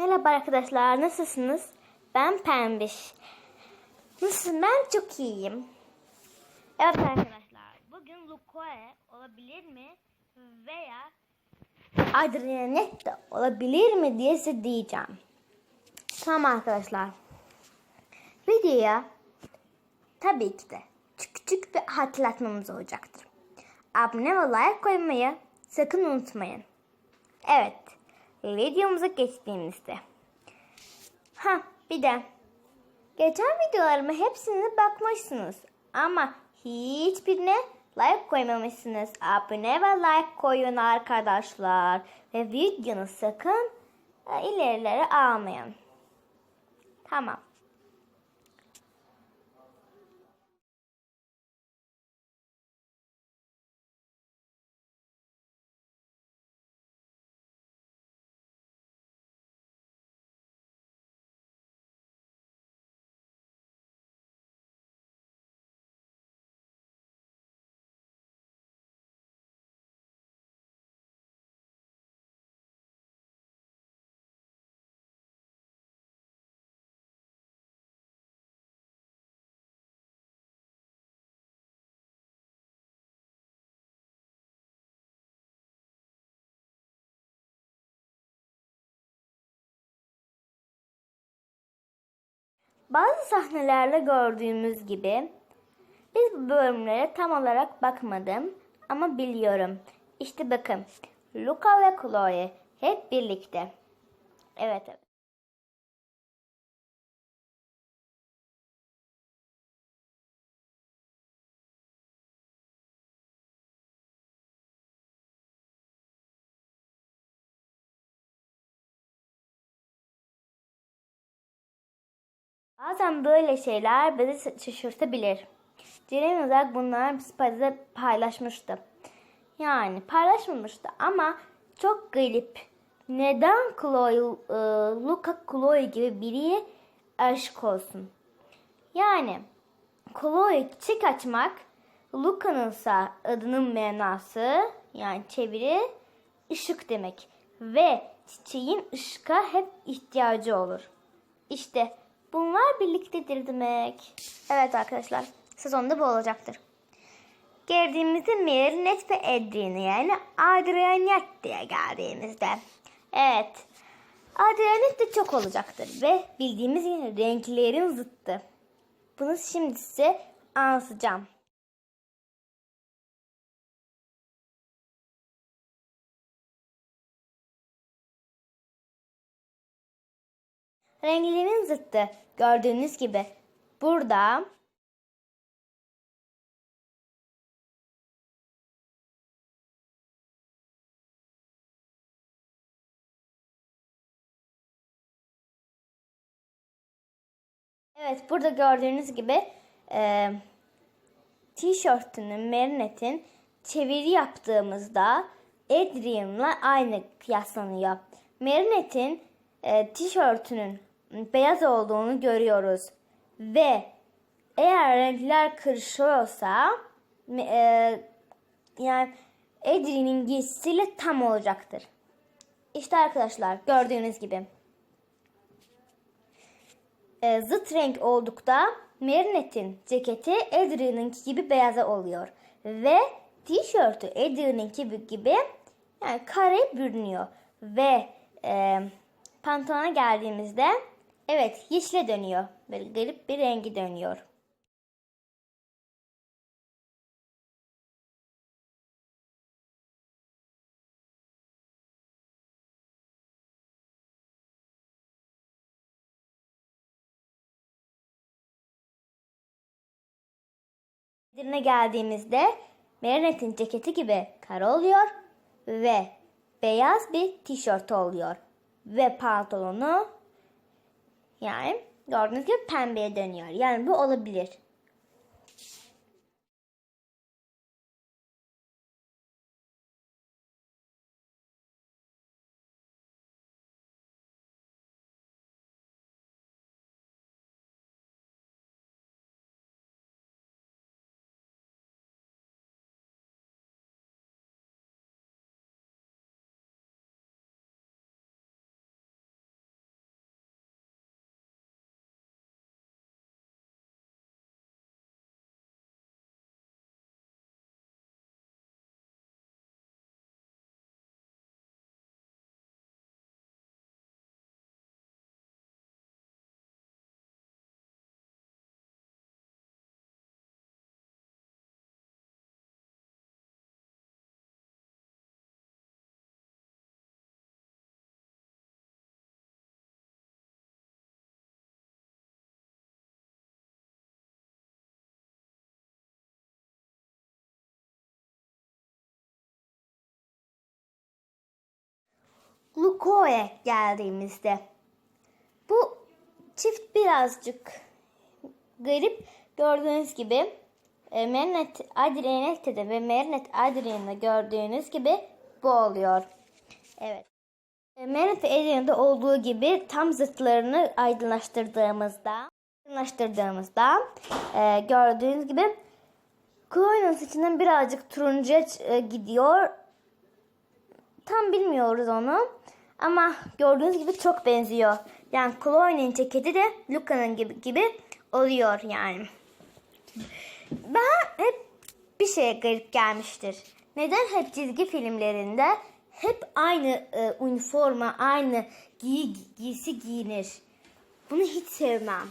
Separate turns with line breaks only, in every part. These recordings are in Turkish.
Merhaba arkadaşlar, nasılsınız? Ben Pembiş. Nasılsın? Ben çok iyiyim. Evet arkadaşlar, bugün Lukoe olabilir mi veya Adrianet olabilir mi diye size diyeceğim. Tamam arkadaşlar. Videoya tabii ki de küçük bir hatırlatmamız olacaktır. Abone ve like koymayı sakın unutmayın. Evet, videomuza geçtiğimizde. Ha bir de geçen videolarıma hepsine bakmışsınız ama hiçbirine like koymamışsınız. Abone ve like koyun arkadaşlar ve videonu sakın e, ilerilere almayın. Tamam. Bazı sahnelerde gördüğümüz gibi biz bu bölümlere tam olarak bakmadım ama biliyorum. İşte bakın Luca ve Chloe hep birlikte. Evet evet. Bazen böyle şeyler bizi şaşırtabilir. Ceren Uzak bunları Spice'de paylaşmıştı. Yani paylaşmamıştı ama çok garip. Neden Chloe, e, Luca Chloe gibi biriye aşık olsun? Yani Chloe çiçek açmak, Luca'nın ise adının manası yani çeviri ışık demek. Ve çiçeğin ışığa hep ihtiyacı olur. İşte bunlar birliktedir demek. Evet arkadaşlar sezonda bu olacaktır. Geldiğimizde Marinette ve Adrian'e yani Adrianet diye geldiğimizde. Evet. Adrianet de çok olacaktır ve bildiğimiz gibi renklerin zıttı. Bunu şimdi size anlatacağım. Renklerin zıttı. Gördüğünüz gibi burada Evet burada gördüğünüz gibi e, tişörtünün Marinette'in çeviri yaptığımızda Adrian'la aynı kıyaslanıyor. Marinette'in e, tişörtünün beyaz olduğunu görüyoruz. Ve eğer renkler karışıyorsa e, yani Adrian'in giysisiyle tam olacaktır. İşte arkadaşlar gördüğünüz gibi e, zıt renk oldukta Marinette'in ceketi Adrian'ınki gibi beyaza oluyor. Ve tişörtü Adrian'ınki gibi yani kare bürünüyor. Ve e, pantolona geldiğimizde evet yeşile dönüyor. Böyle garip bir rengi dönüyor. Edirne geldiğimizde Marinette'in ceketi gibi kara oluyor ve beyaz bir tişört oluyor. Ve pantolonu yani gördüğünüz gibi pembeye dönüyor. Yani bu olabilir. Luko'ya geldiğimizde bu çift birazcık garip. Gördüğünüz gibi e, Merinet Adrianette'de ve Merinet Adrian'da gördüğünüz gibi bu oluyor. Evet. E, Merinet ve olduğu gibi tam zıtlarını aydınlaştırdığımızda aydınlaştırdığımızda e, gördüğünüz gibi Chloe'nin saçının birazcık turuncuya e, gidiyor. Tam bilmiyoruz onu. Ama gördüğünüz gibi çok benziyor. Yani Chloe'nin ceketi de Luca'nın gibi, gibi oluyor yani. Ben hep bir şey garip gelmiştir. Neden hep çizgi filmlerinde hep aynı e, üniforma, aynı giy giysi giyinir? Bunu hiç sevmem.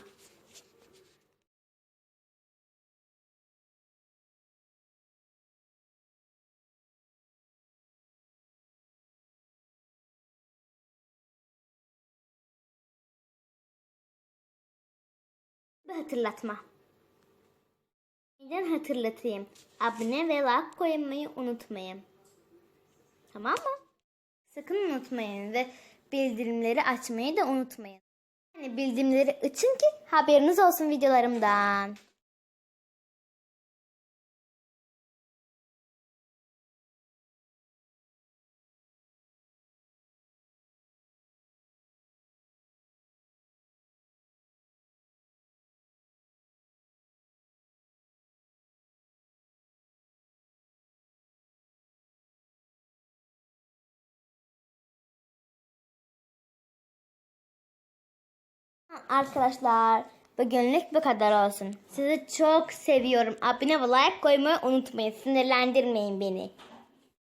Bir hatırlatma. Neden hatırlatayım? Abone ve like koymayı unutmayın. Tamam mı? Sakın unutmayın ve bildirimleri açmayı da unutmayın. Yani bildirimleri açın ki haberiniz olsun videolarımdan. Arkadaşlar bugünlük bu kadar olsun. Sizi çok seviyorum. Abone ve like koymayı unutmayın. Sinirlendirmeyin beni.